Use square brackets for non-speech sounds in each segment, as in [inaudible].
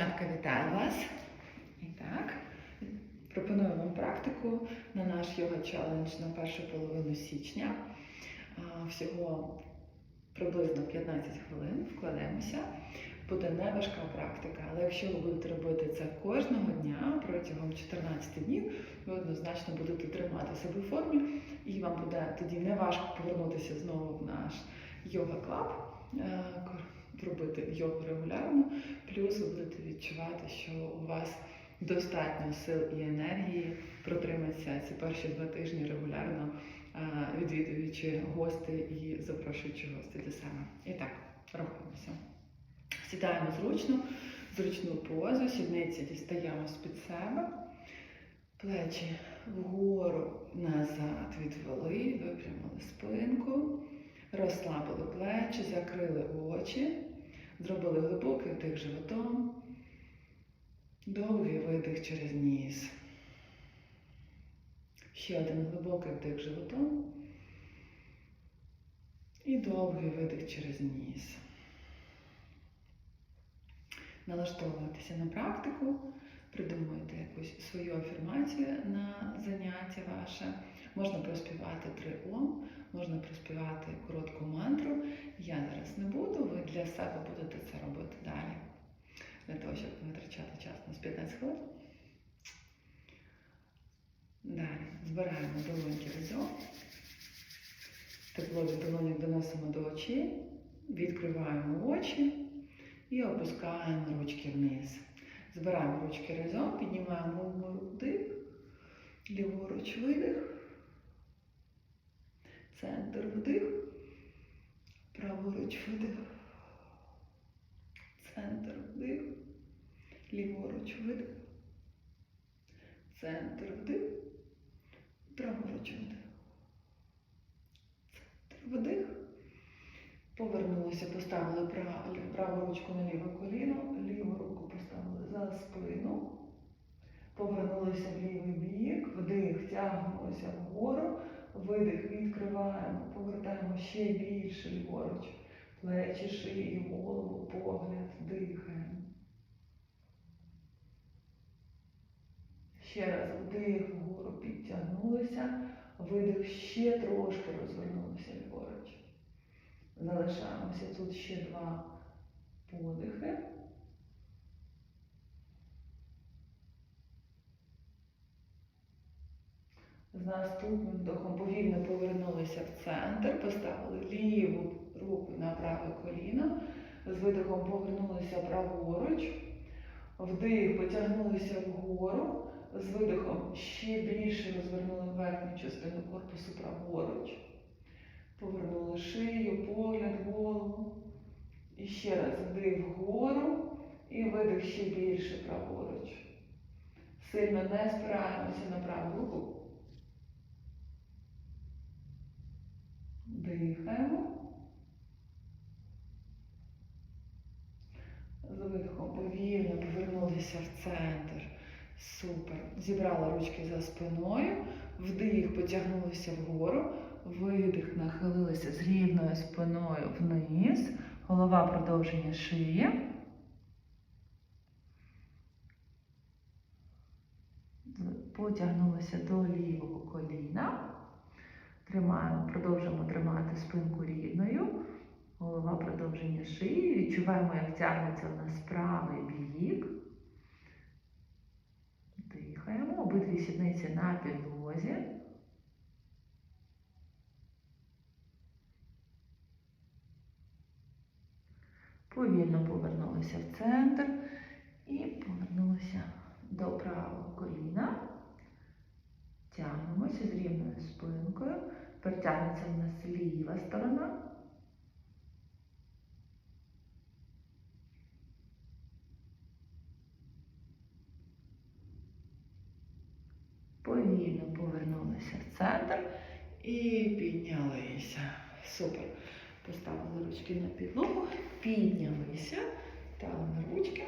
Дівчатка, вітаю вас. І так, пропоную вам практику на наш йога челендж на першу половину січня. Всього приблизно 15 хвилин вкладемося. Буде не важка практика, але якщо ви будете робити це кожного дня протягом 14 днів, ви однозначно будете тримати себе в формі, і вам буде тоді не важко повернутися знову в наш йога клаб, робити йогу регулярно. Плюс ви будете відчувати, що у вас достатньо сил і енергії протриматися ці перші два тижні регулярно, відвідуючи гості і запрошуючи гостей до себе. І так, рухаємося. Сідаємо зручно, зручну позу, сідниці дістаємо з-під себе, плечі вгору, назад відвели, випрямили спинку, розслабили плечі, закрили очі. Зробили глибокий вдих животом, довгий видих через ніс. Ще один глибокий вдих животом і довгий видих через ніс. Налаштовуватися на практику, придумуйте якусь свою афірмацію на заняття ваше. Можна проспівати три ом, можна проспівати коротку мантру. Я зараз не буду, ви для себе будете це робити далі. Для того, щоб не витрачати час на 15 хвилин. Далі збираємо долоньки разом. Тепло від долоньок доносимо до очей, відкриваємо очі і опускаємо ручки вниз. Збираємо ручки разом, піднімаємо вдих, ліворуч видих, центр вдих, праворуч видих, центр вдих, ліворуч видих, центр вдих, праворуч видих. Центр вдих. Повернулися, поставили праву, ручку на ліве коліно, ліву руку поставили за спину. Повернулися в лівий бік, вдих, тягнемося вгору, видих, відкриваємо, повертаємо ще більше ліворуч. Плечі, шиї, голову, погляд, дихаємо. Ще раз вдих вгору підтягнулися, видих ще трошки розвернулися ліворуч. Залишаємося тут ще два З наступним вдохом повільно повернулися в центр, поставили ліву руку на праве коліно, з видихом повернулися праворуч, вдих, потягнулися вгору, з видихом ще більше розвернули верхню частину корпусу праворуч. Повернули шию, погляд, голову. І ще раз вдих вгору і видих ще більше праворуч. Сильно не спираємося на праву руку. Дихаємо. З видихом повільно повернулися в центр. Супер. Зібрала ручки за спиною. Вдих, потягнулися вгору. Видих, нахилилися з рівною спиною вниз. Голова продовження шиї. Потягнулися до лівого коліна. Тримаємо, продовжуємо тримати спинку рівною. Голова продовження шиї. Відчуваємо, як тягнеться в нас правий бік. Дихаємо. Обидві сідниці на підлозі. Повільно повернулися в центр і повернулися до правого коліна. Тягнемося з рівною спинкою. Перетягнеться в нас ліва сторона. Повільно повернулися в центр і піднялися. Супер. Поставили ручки на підлогу, піднялися, на ручки,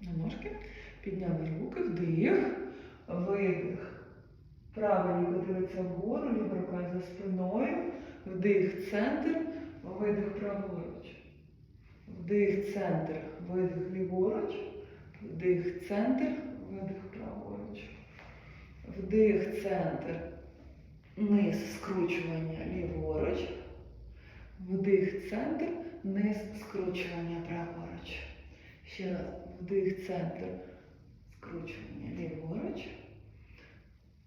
на ножки, підняли руки, вдих, видих. Праве ліво дивиться вгору, ліва рука за спиною, вдих, центр, видих праворуч. Вдих, центр, видих ліворуч, Вдих, центр, видих праворуч. Вдих, центр. Низ скручування ліворуч. Вдих, центр, низ скручування праворуч. Ще раз. Вдих, центр, скручування ліворуч.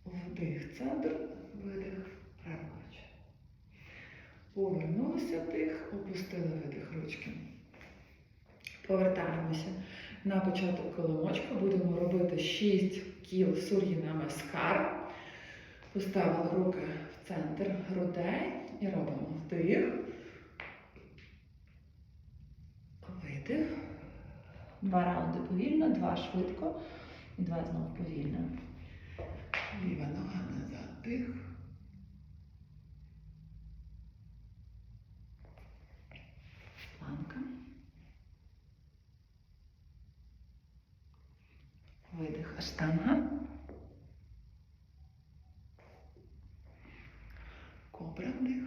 Вдих, центр, видих, праворуч. Повернулися вдих, опустили видих ручки. Повертаємося на початок коломочка. Будемо робити 6 кіл сур'ї намаскар. Поставили руки в центр грудей і робимо вдих. Видих. Два раунди повільно, два швидко і два знов повільно. Ліва нога назад. Вдих. Планка. Видих аштанга. Кобра вдих.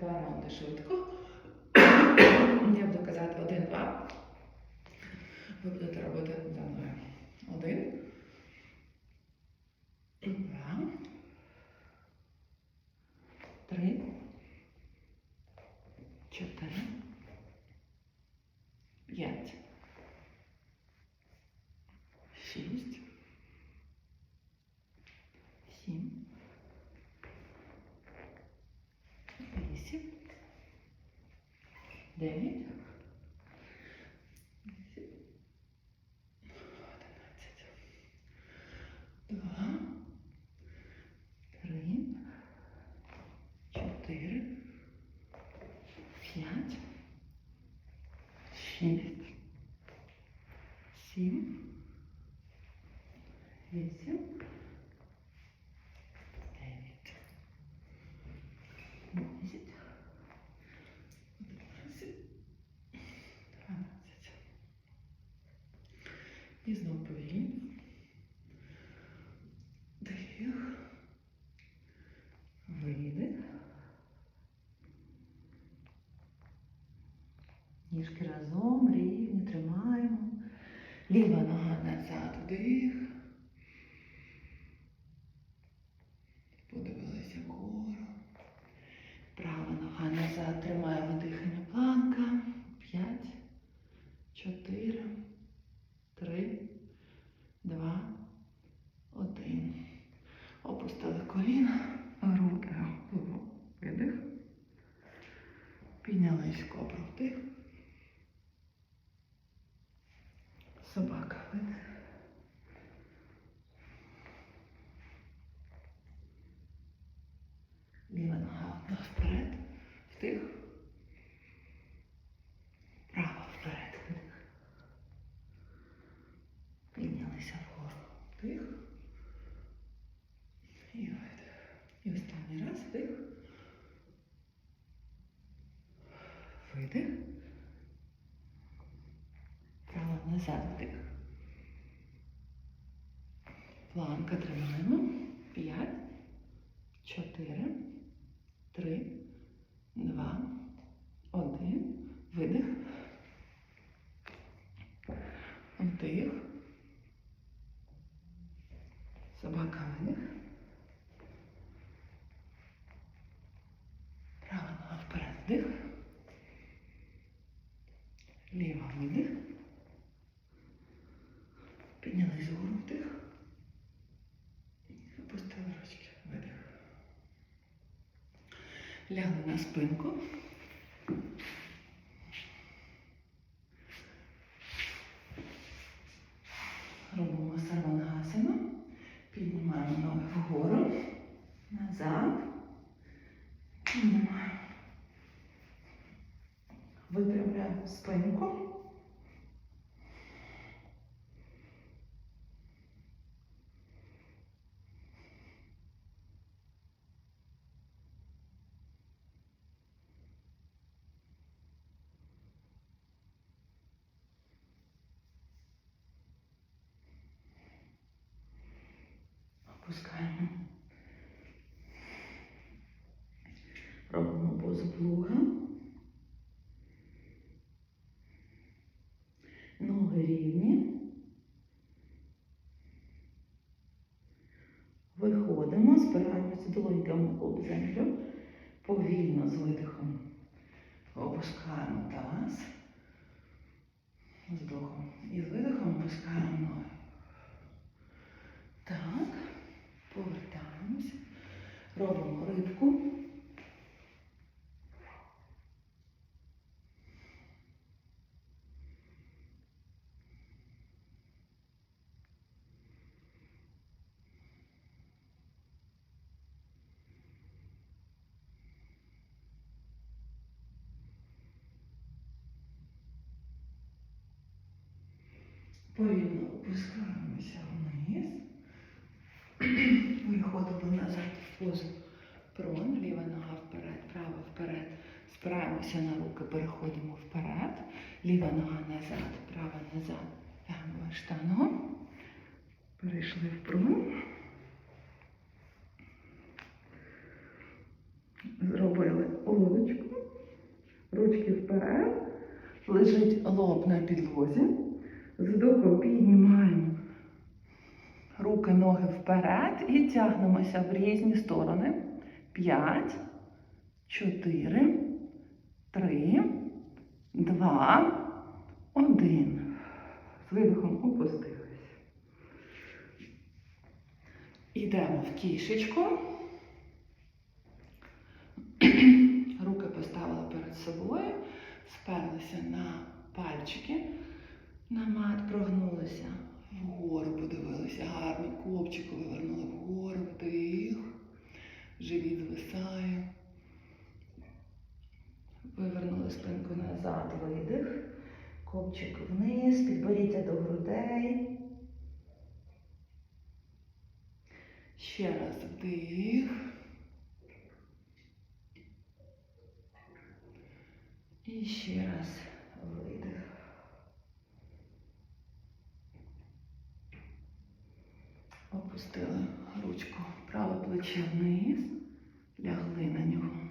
декларанта швидко. [coughs] Я буду казати 1, 2. Ви будете робити за мною. 1. 2. 3. 4. 5. 6. Шість. Сім. Вісім. Дев'ять. Десять. Одинадцять. Дванадцять. І знову повільно. Вдих. Видих. Ніжки разом, рівні, тримаємо. Ліва нога назад, вдих. Подивилися вгору. Права нога назад, тримаємо дихання планка. П'ять, чотири, три, два, один. Опустили коліна, руки вгору. Видих. Піднялись кобру вдих. Собака видих. Ліва нога одна вперед. Вдих. Права вперед. Вдих. Піднялися вгору. Вдих. І видих. І останній раз вдих. Видих. Право назад вдих. Планка тримаємо. П'ять, чотири, три, два, один. Видих. Вдих. Собака видих. Лягли на спинку. Робимо сарвангасану. Піднімаємо ноги вгору, назад. Піднімаємо. Випрямляємо спинку. Опускаємо. Робимо позу плуга. Ноги рівні. Виходимо, спираємося долоньками об землю. Повільно з видихом. Опускаємо таз. З вдохом. І з видихом опускаємо ноги. Так. Повертаємося. Робимо рибку. Повільно опускаємося вниз. [clears throat] Виходимо назад позу прон, ліва нога вперед, права вперед. Спираємося на руки, переходимо вперед. Ліва нога назад, права назад. Лягемо штангу. Перейшли в прон. Зробили лодочку. Ручки вперед. Лежить лоб на підлозі. З вдохом піднімаємо руки, ноги вперед і тягнемося в різні сторони. П'ять, чотири, три, два, один. З видихом опустились. Йдемо в кішечку. Руки поставили перед собою, сперлися на пальчики. На мат прогнулися вгору, подивилися, гарний копчик вивернули вгору, вдих, живіт звисає. Вивернули спинку назад, видих, копчик вниз, підборіться до грудей. Ще раз вдих. І ще раз видих. Опустили ручку праве плече вниз, лягли на нього.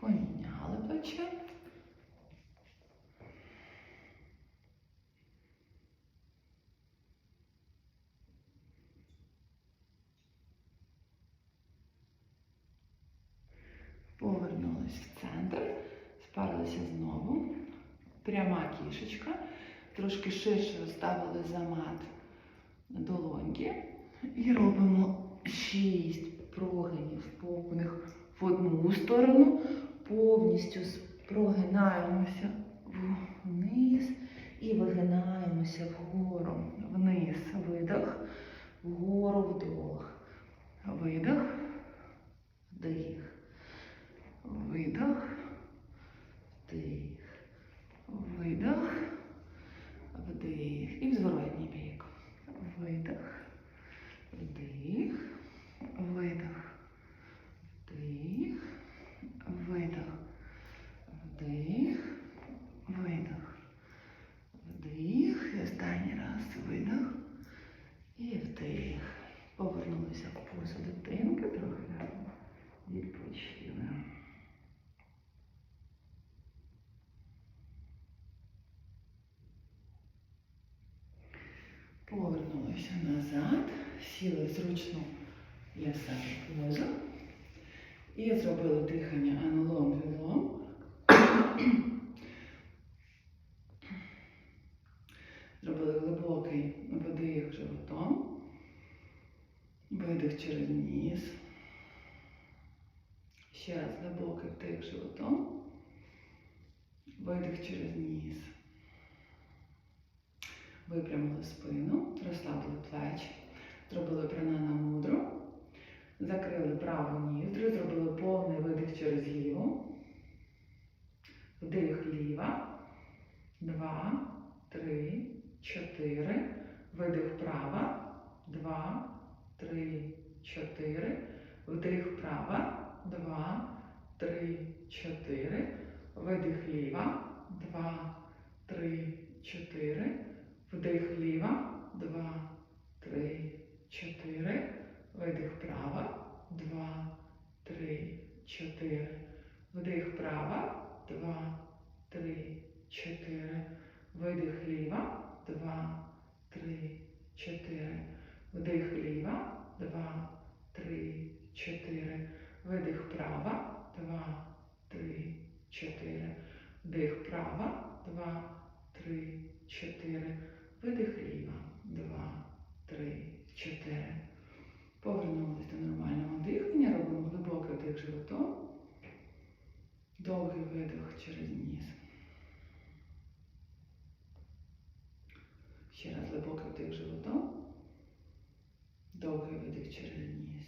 Поміняли плече. Повернулись в центр, спарилися знову. Пряма кішечка. Трошки ширше розставили за мат долоньки. І робимо шість прогинів повних в одну сторону. Повністю прогинаємося зробили дихання аналом вілом. Зробили глибокий видих животом, видих через ніс. Ще раз глибокий вдих животом, видих через ніс. Випрямили спину, розслабили плечі, зробили прана на мудру закрили праву ніздрю, зробили повний видих через ліву. Вдих ліва. Два, три, чотири. Видих права. Два, три, чотири. Вдих права. Два, три, чотири. Видих ліва. Два, три, чотири. Вдих ліва. Два, три, чотири. Видих права. Два, три, чотири. Вдих права. Два, три, чотири. Видих ліва. Два, три, чотири. Вдих ліва. Два, три, чотири. Видих права. Два, три, чотири. Вдих права. Два, три, чотири. Видих ліва. Два, три, чотири. Повернулися до нормального дихання. Робимо глибокий вдих животом. Довгий видих через ніс. Ще раз глибокий вдих животом. Довгий видих через ніс.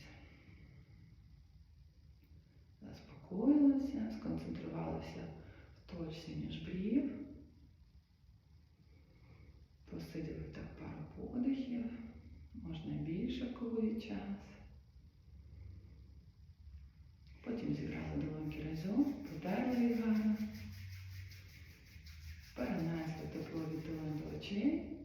Заспокоїлися, сконцентрувалися в точці між брів. Посиділи так пару подихів. Можна більше, коли є час. Потім зібрали долоньки разом, потерли їх гарно. Перенесли тепло від долонь до очей.